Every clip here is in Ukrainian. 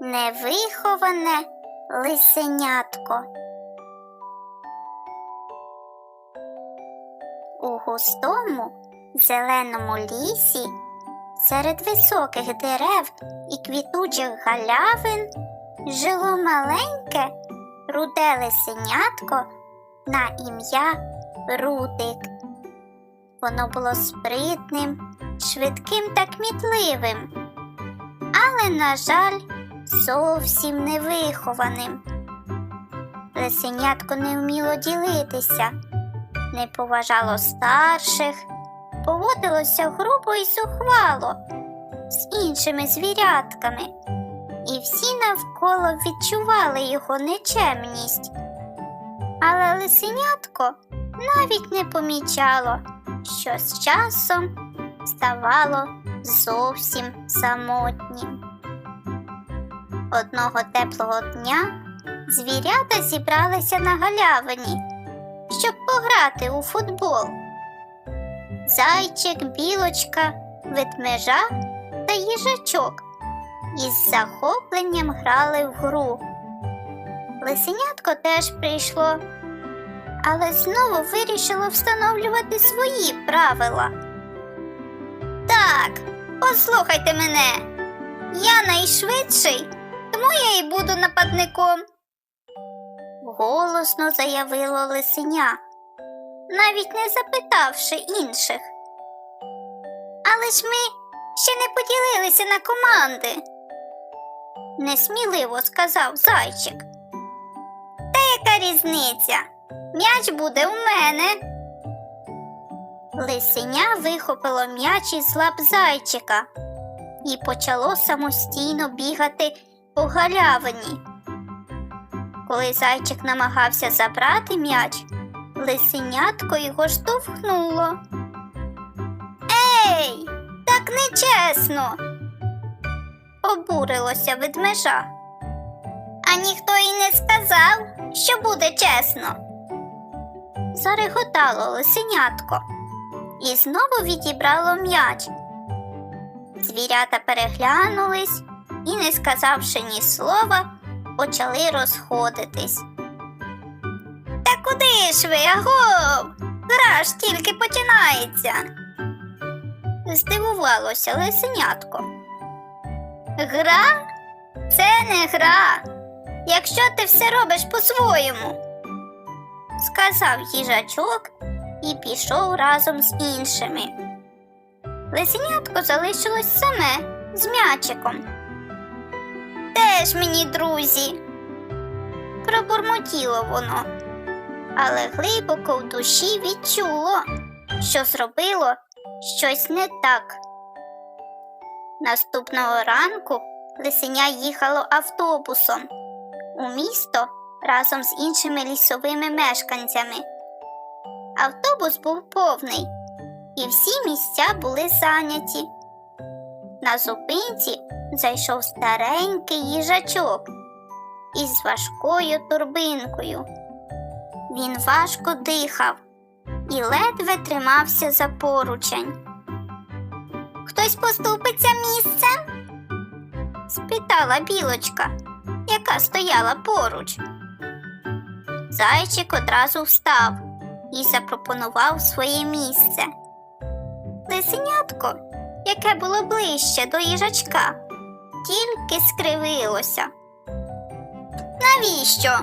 невиховане лисенятко. У густому зеленому лісі серед високих дерев і квітучих галявин жило маленьке руде лисенятко на ім'я Рудик. Воно було спритним, швидким та кмітливим, але, на жаль, зовсім невихованим. Лисенятко не вміло ділитися, не поважало старших, поводилося грубо і зухвало з іншими звірятками, і всі навколо відчували його нечемність. Але лисенятко навіть не помічало, що з часом ставало зовсім самотнім. Одного теплого дня звірята зібралися на галявині, щоб пограти у футбол. Зайчик, білочка, ведмежа та їжачок із захопленням грали в гру. Лисенятко теж прийшло, але знову вирішило встановлювати свої правила. Так, послухайте мене. Я найшвидший, тому я і буду нападником. Голосно заявило лисеня, навіть не запитавши інших. Але ж ми ще не поділилися на команди, несміливо сказав зайчик. Та яка різниця? М'яч буде у мене. Лисеня вихопило м'яч із лап зайчика і почало самостійно бігати по галявині. Коли зайчик намагався забрати м'яч, лисенятко його штовхнуло. Ей, так нечесно. Обурилося ведмежа. А ніхто й не сказав, що буде чесно. Зареготало лисенятко і знову відібрало м'яч. Звірята переглянулись і, не сказавши ні слова, почали розходитись. Та куди ж ви? Гра ж тільки починається. Здивувалося лисенятко. Гра? Це не гра, якщо ти все робиш по-своєму, сказав їжачок і пішов разом з іншими. Лисенятко залишилось саме з м'ячиком. Теж мені, друзі, пробурмотіло воно, але глибоко в душі відчуло, що зробило щось не так. Наступного ранку лисеня їхало автобусом у місто разом з іншими лісовими мешканцями. Автобус був повний, і всі місця були зайняті. На зупинці зайшов старенький їжачок із важкою турбинкою. Він важко дихав і ледве тримався за поручень. Хтось поступиться місцем? спитала білочка, яка стояла поруч. Зайчик одразу встав і запропонував своє місце. Лисенятко, яке було ближче до їжачка, тільки скривилося. Навіщо?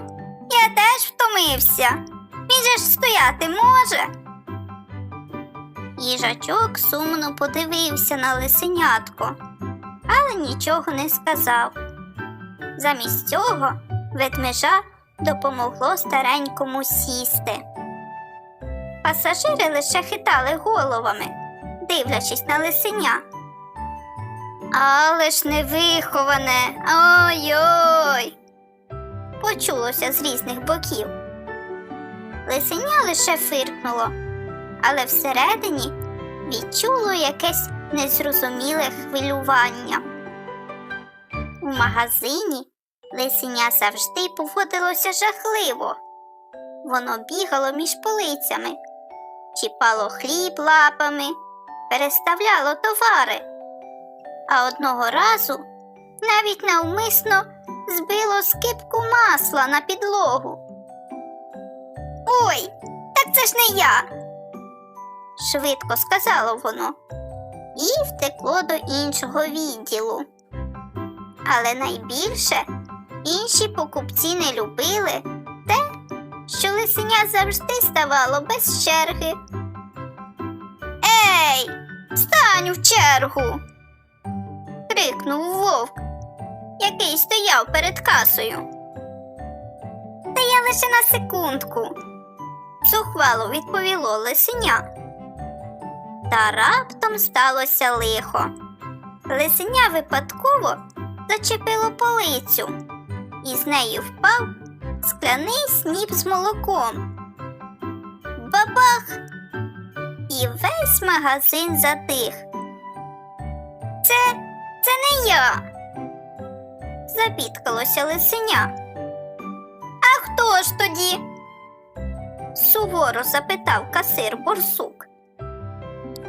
Я теж втомився. Він же ж стояти може. Їжачок сумно подивився на лисенятко, але нічого не сказав. Замість цього ведмежа допомогло старенькому сісти. Пасажири лише хитали головами, дивлячись на лисеня. Але ж невиховане, ой-ой. Почулося з різних боків. Лисеня лише фиркнуло, але всередині відчуло якесь незрозуміле хвилювання. У магазині лисеня завжди поводилося жахливо. Воно бігало між полицями, чіпало хліб лапами, переставляло товари. А одного разу навіть навмисно збило скипку масла на підлогу. Ой, так це ж не я. швидко сказало воно і втекло до іншого відділу. Але найбільше інші покупці не любили те, що лисеня завжди ставало без черги. Ей, стань в чергу. Крикнув вовк, який стояв перед касою. Та я лише на секундку. Зухвало відповіло лисеня. Та раптом сталося лихо. Лисеня випадково зачепило полицю, і з нею впав скляний сніп з молоком. Бабах! І весь магазин затих. Це, це не я. Забідкалося лисеня. А хто ж тоді? суворо запитав касир борсук.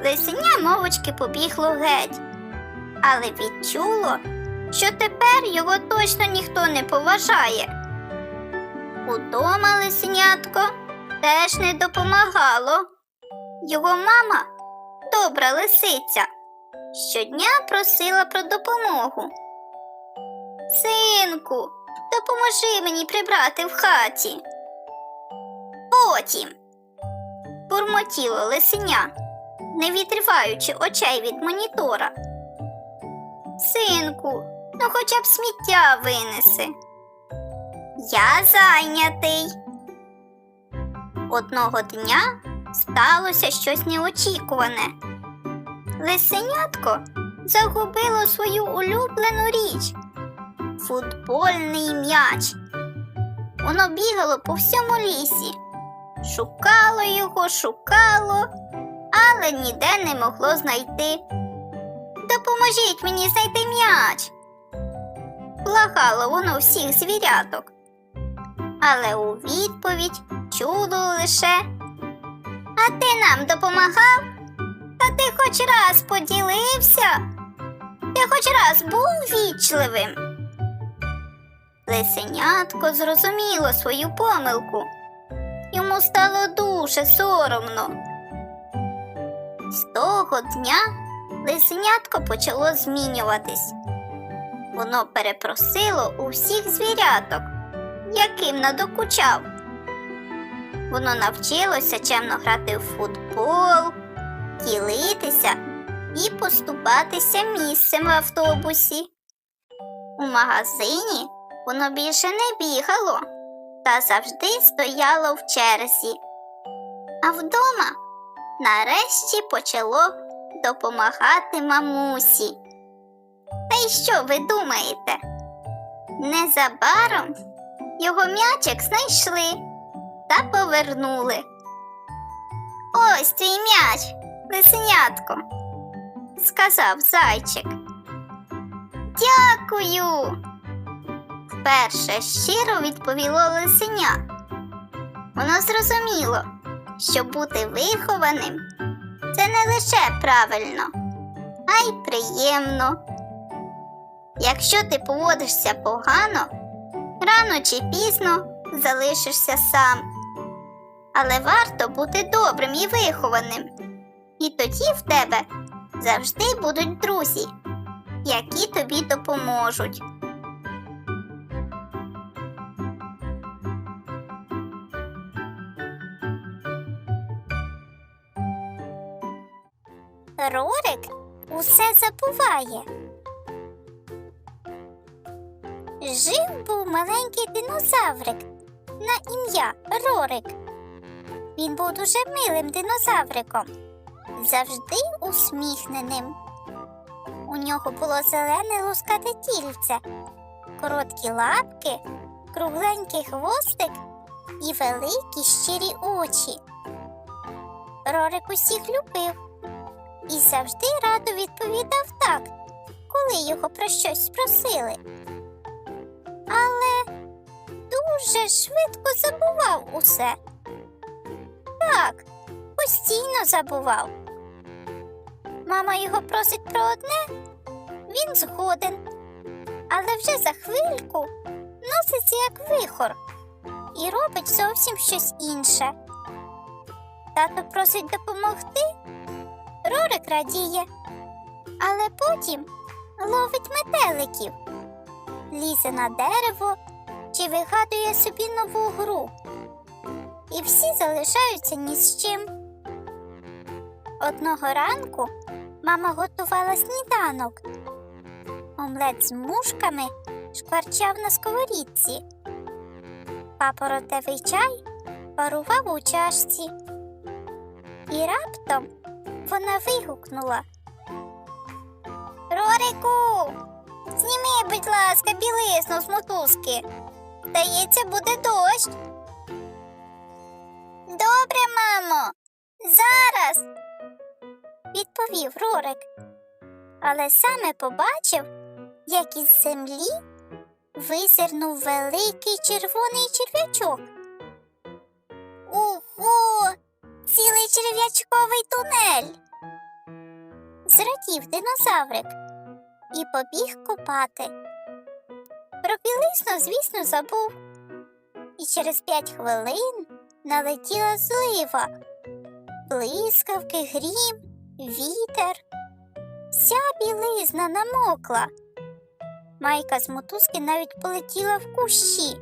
Лисеня мовочки побігло геть, але відчуло, що тепер його точно ніхто не поважає. Удома лисенятко теж не допомагало. Його мама, добра лисиця, щодня просила про допомогу. Синку, допоможи мені прибрати в хаті. Потім бурмотіло лисеня, не відриваючи очей від монітора. Синку, ну хоча б сміття винеси. Я зайнятий. Одного дня сталося щось неочікуване. Лисенятко загубило свою улюблену річ футбольний м'яч. Воно бігало по всьому лісі, шукало його, шукало, але ніде не могло знайти. Допоможіть мені знайти м'яч. Благало воно всіх звіряток. Але у відповідь чуло лише А ти нам допомагав? Та ти хоч раз поділився? Ти хоч раз був вічливим? Лисенятко зрозуміло свою помилку. Йому стало дуже соромно. З того дня лисенятко почало змінюватись. Воно перепросило у всіх звіряток, яким надокучав. Воно навчилося чемно грати в футбол, ділитися і поступатися місцем в автобусі. У магазині воно більше не бігало та завжди стояло в черзі. А вдома нарешті почало допомагати мамусі. Та й що ви думаєте? Незабаром його м'ячик знайшли та повернули. Ось твій м'яч, лисенятко, сказав зайчик. Дякую. Вперше щиро відповіло лисеня. Воно зрозуміло, що бути вихованим це не лише правильно, а й приємно. Якщо ти поводишся погано, рано чи пізно залишишся сам. Але варто бути добрим і вихованим. І тоді в тебе завжди будуть друзі, які тобі допоможуть. Рорик усе забуває. Жив був маленький динозаврик на ім'я Рорик. Він був дуже милим динозавриком, завжди усміхненим. У нього було зелене лускате тільце, короткі лапки, кругленький хвостик і великі щирі очі. Рорик усіх любив і завжди радо відповідав так, коли його про щось спросили. Але дуже швидко забував усе. Так, постійно забував. Мама його просить про одне, він згоден. але вже за хвильку носиться як вихор і робить зовсім щось інше. Тато просить допомогти, Рорик радіє, але потім ловить метеликів, лізе на дерево чи вигадує собі нову гру. І всі залишаються ні з чим. Одного ранку мама готувала сніданок. Омлет з мушками шкварчав на сковорідці. Папоротевий чай парував у чашці. І раптом вона вигукнула. Рорику, зніми, будь ласка, білизну з мотузки. Здається, буде дощ. Добре, мамо, зараз, відповів Рорик. Але саме побачив, як із землі визирнув великий червоний черв'ячок. Ого, цілий черв'ячковий тунель. Зрадів динозаврик і побіг копати. Про білизну, звісно, забув. І через п'ять хвилин налетіла злива, блискавки, грім, вітер. Вся білизна намокла. Майка з мотузки навіть полетіла в кущі,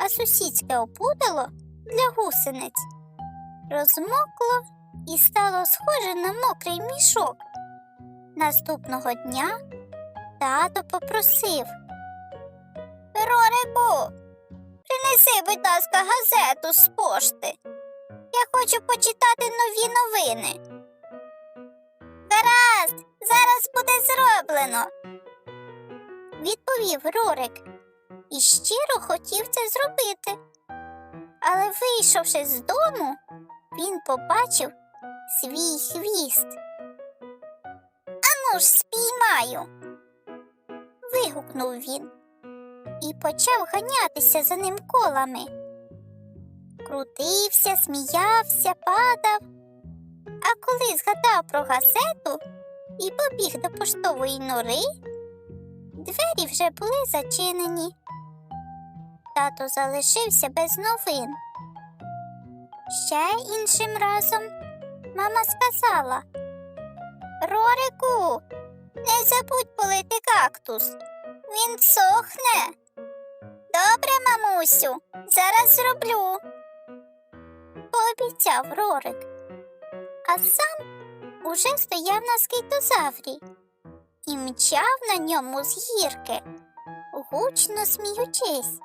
а сусідське опудало для гусениць розмокло і стало схоже на мокрий мішок. Наступного дня тато попросив Рорику, принеси, будь ласка, газету з пошти. Я хочу почитати нові новини. Гаразд, зараз буде зроблено, відповів Рорик і щиро хотів це зробити. Але вийшовши з дому, він побачив свій хвіст. Ану ж спіймаю. вигукнув він і почав ганятися за ним колами. Крутився, сміявся, падав. Коли згадав про газету і побіг до поштової нори, двері вже були зачинені. Тато залишився без новин. Ще іншим разом мама сказала Рорику, не забудь полити кактус. Він сохне. Добре, мамусю, зараз зроблю. Пообіцяв Рорик, а сам уже стояв на скейтозаврі і мчав на ньому з гірки, гучно сміючись.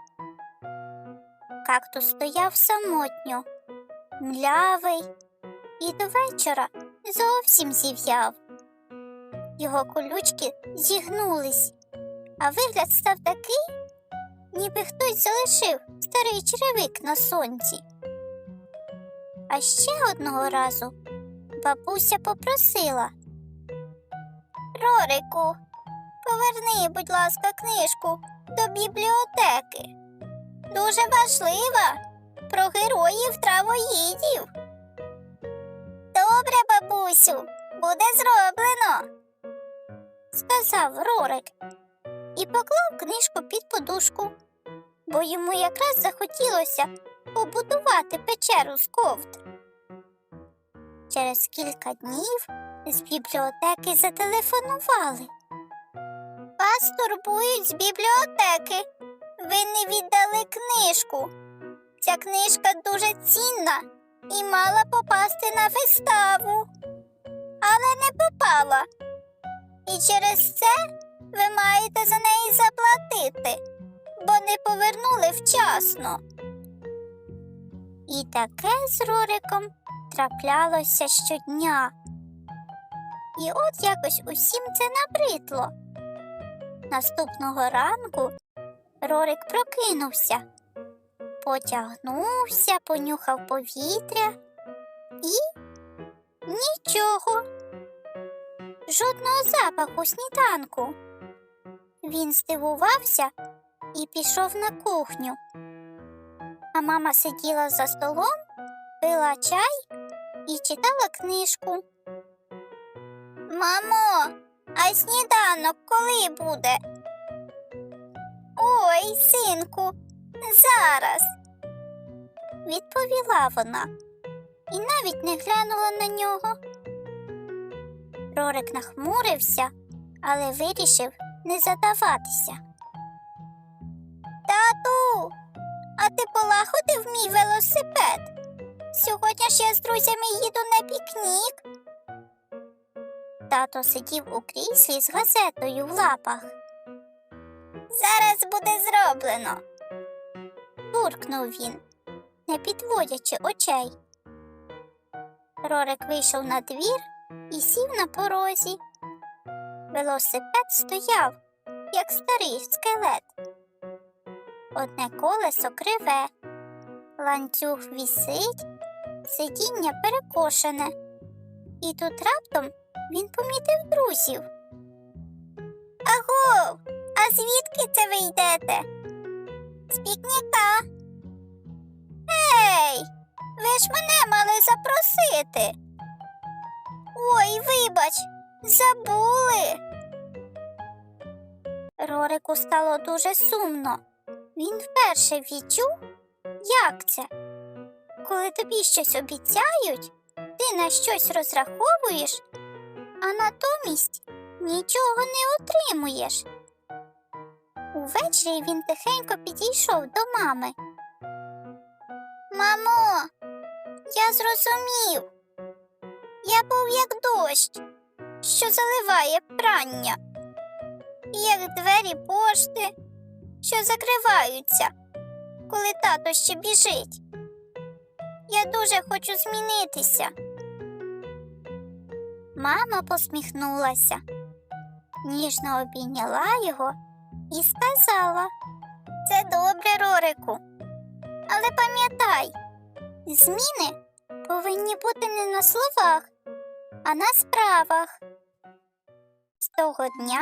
Кактус стояв самотньо, млявий і до вечора зовсім зів'яв. Його колючки зігнулись, а вигляд став такий, ніби хтось залишив старий черевик на сонці. А ще одного разу бабуся попросила Рорику, поверни, будь ласка, книжку до бібліотеки. Дуже важлива про героїв травоїдів. Добре, бабусю, буде зроблено, сказав Рорик і поклав книжку під подушку, бо йому якраз захотілося побудувати печеру з ковдр. Через кілька днів з бібліотеки зателефонували. Вас турбують з бібліотеки. Ви не віддали книжку. Ця книжка дуже цінна і мала попасти на виставу, але не попала. І через це ви маєте за неї заплатити, бо не повернули вчасно. І таке з Рориком траплялося щодня. І от якось усім це набридло. Наступного ранку Рорик прокинувся, потягнувся, понюхав повітря і нічого. Жодного запаху сніданку. Він здивувався і пішов на кухню. А мама сиділа за столом, пила чай і читала книжку. Мамо, а сніданок коли буде? Ой, синку, зараз. Відповіла вона і навіть не глянула на нього. Рорик нахмурився, але вирішив не задаватися. Тату, а ти полагодив мій велосипед? Сьогодні ж я з друзями їду на пікнік. Тато сидів у кріслі з газетою в лапах. Зараз буде зроблено. буркнув він, не підводячи очей. Рорик вийшов на двір і сів на порозі. Велосипед стояв, як старий скелет. Одне колесо криве, ланцюг вісить, сидіння перекошене. І тут раптом він помітив друзів. Аго, а звідки це ви йдете? З пікніка. Ей, ви ж мене мали запросити. Ой, вибач, забули. Рорику стало дуже сумно. Він вперше відчув, як це. Коли тобі щось обіцяють, ти на щось розраховуєш, а натомість нічого не отримуєш. Увечері він тихенько підійшов до мами. Мамо, я зрозумів. Я був як дощ, що заливає прання, і як двері пошти, що закриваються, коли тато ще біжить. Я дуже хочу змінитися. Мама посміхнулася, ніжно обійняла його і сказала: Це добре, Рорику. Але пам'ятай, зміни повинні бути не на словах, а на справах. З того дня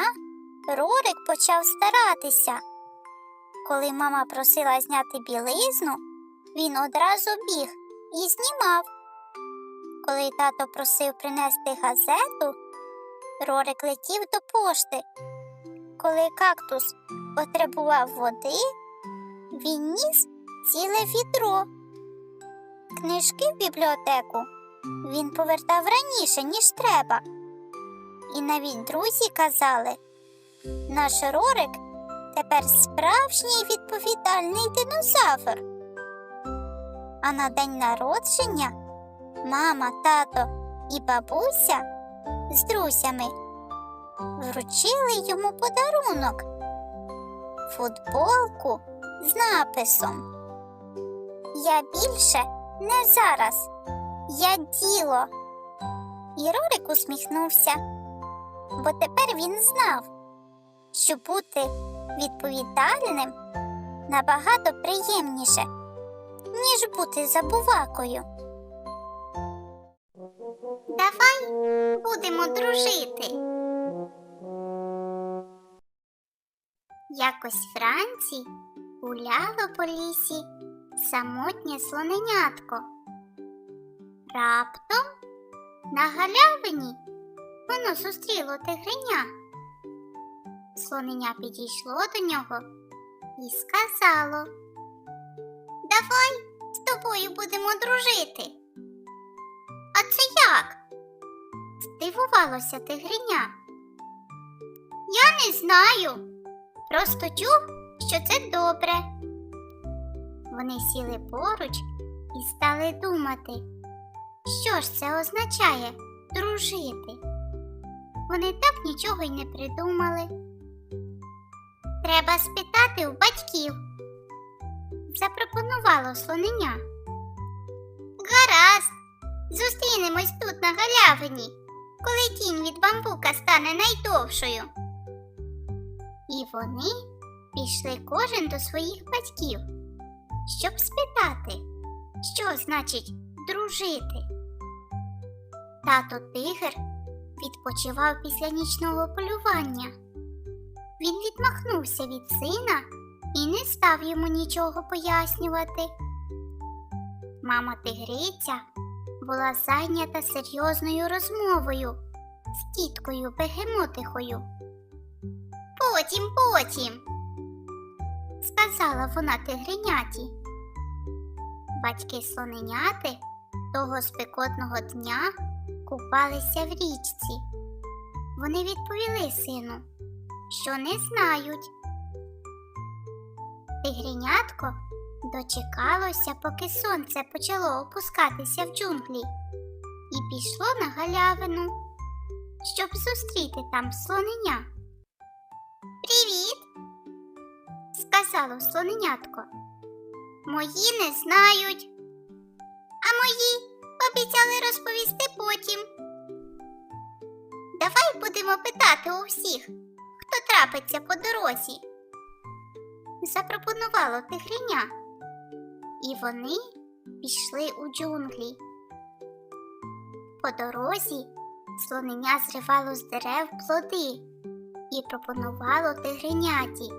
Рорик почав старатися. Коли мама просила зняти білизну, він одразу біг і знімав. Коли тато просив принести газету, Рорик летів до пошти. Коли кактус потребував води, він ніс ціле відро. Книжки в бібліотеку він повертав раніше, ніж треба. І навіть друзі казали, наш Рорик тепер справжній відповідальний динозавр. А на день народження мама, тато і бабуся з друзями вручили йому подарунок футболку з написом Я більше не зараз, я діло. І Рорик усміхнувся, бо тепер він знав, що бути відповідальним набагато приємніше, ніж бути забувакою. Давай будемо дружити. Якось вранці гуляло по лісі самотнє слоненятко. Раптом на галявині воно зустріло тигриня. Слоненя підійшло до нього і сказало Давай тобою будемо дружити. А це як? Здивувалося тигриня. Я не знаю. Просто чув, що це добре. Вони сіли поруч і стали думати, що ж це означає дружити. Вони так нічого й не придумали. Треба спитати у батьків, запропонувало слоненя. Гаразд, зустрінемось тут на галявині, коли тінь від бамбука стане найдовшою. І вони пішли кожен до своїх батьків, щоб спитати, що значить дружити. Тато тигр відпочивав після нічного полювання. Він відмахнувся від сина і не став йому нічого пояснювати. Мама тигриця була зайнята серйозною розмовою з тіткою бегемотихою. Потім, потім. сказала вона тигриняті. Батьки слоненяти того спекотного дня купалися в річці. Вони відповіли сину, що не знають. Тигренятко дочекалося, поки сонце почало опускатися в джунглі, і пішло на галявину, щоб зустріти там слоненя. Привіт, сказало слоненятко. Мої не знають, а мої обіцяли розповісти потім. Давай будемо питати у всіх, хто трапиться по дорозі. Запропонувало тигриня, і вони пішли у джунглі. По дорозі слоненя зривало з дерев плоди і пропонувало тигриняті.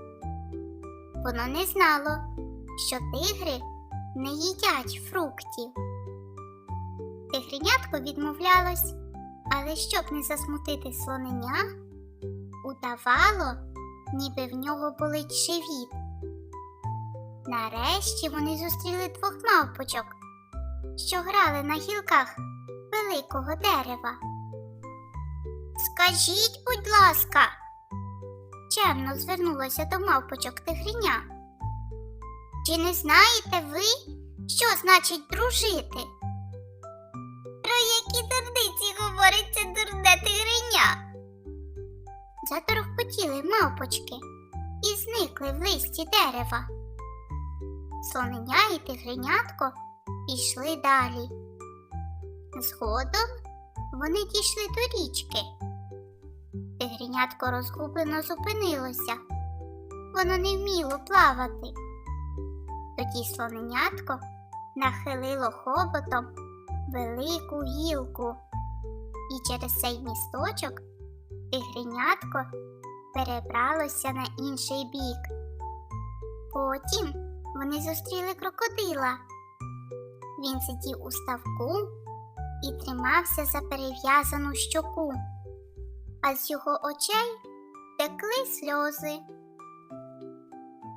Воно не знало, що тигри не їдять фруктів. Тигренятко відмовлялось, але щоб не засмутити слоненя, удавало, ніби в нього болить живіт. Нарешті вони зустріли двох мавпочок, що грали на гілках великого дерева. Скажіть, будь ласка, чемно звернулася до мавпочок тигриня. Чи не знаєте ви, що значить дружити? Про які дурниці говорить це дурне тигриня? Заторохпотіли мавпочки і зникли в листі дерева. Слоненя і тигренятко пішли далі. Згодом вони дійшли до річки. Тигренятко розгублено зупинилося. Воно не вміло плавати. Тоді слоненятко нахилило хоботом велику гілку, і через цей місточок тигренятко перебралося на інший бік. Потім вони зустріли крокодила. Він сидів у ставку і тримався за перев'язану щоку, а з його очей текли сльози.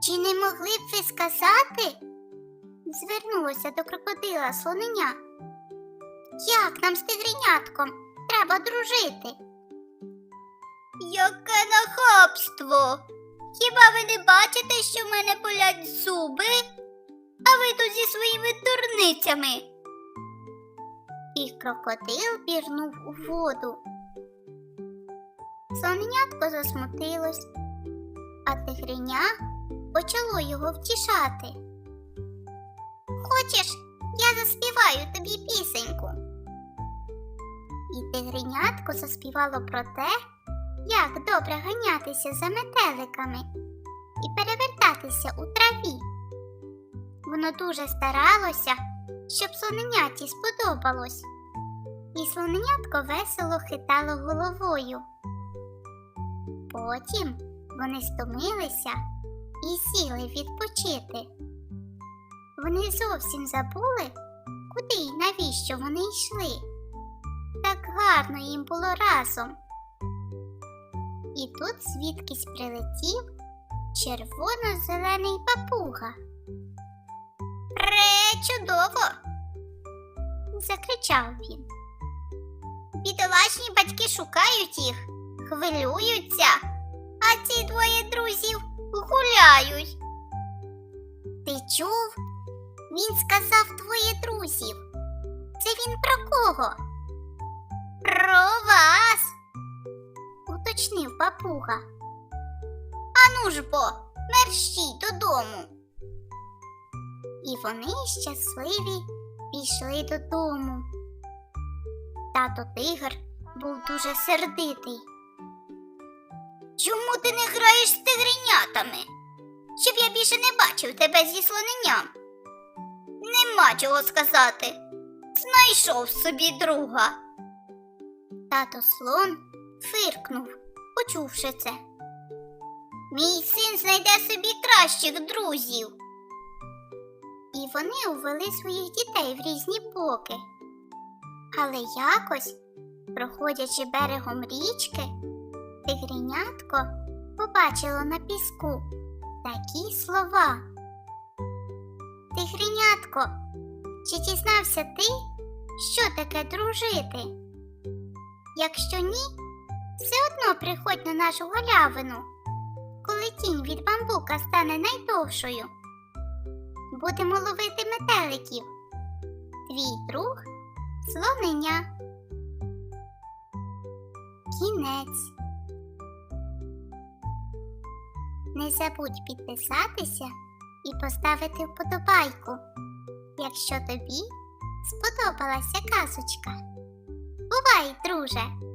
Чи не могли б ви сказати? звернулося до крокодила слоненя. Як нам з тигренятком треба дружити? Яке нахабство! Хіба ви не бачите, що в мене болять зуби? А ви тут зі своїми дурницями? І крокодил пірнув у воду. Слоненятко засмутилось, а тигриня почало його втішати. Хочеш, я заспіваю тобі пісеньку. І тигренятко заспівало про те, як добре ганятися за метеликами і перевертатися у траві. Воно дуже старалося, щоб слоненяті сподобалось, і слоненятко весело хитало головою. Потім вони стомилися і сіли відпочити. Вони зовсім забули, куди й навіщо вони йшли. Так гарно їм було разом. І тут звідкись прилетів червоно-зелений папуга. Пречудово! закричав він. Бідолашні батьки шукають їх, хвилюються, а ці двоє друзів гуляють. Ти чув? Він сказав двоє друзів. Це він про кого? Про вас, уточнив папуга. Ану ж бо, мерщій додому. І вони щасливі пішли додому. Тато тигр був дуже сердитий. Чому ти не граєш з тигренятами? Щоб я більше не бачив тебе зі слоненням. Нема чого сказати. Знайшов собі друга. Тато слон фиркнув, почувши це. Мій син знайде собі кращих друзів. І вони увели своїх дітей в різні боки. Але якось, проходячи берегом річки, тигренятко побачило на піску такі слова. Тигренятко, чи дізнався ти, що таке дружити? Якщо ні, все одно приходь на нашу галявину, коли тінь від бамбука стане найдовшою. Будемо ловити метеликів. Твій друг слонення. Кінець. Не забудь підписатися і поставити вподобайку, якщо тобі сподобалася казочка. Бувай, друже!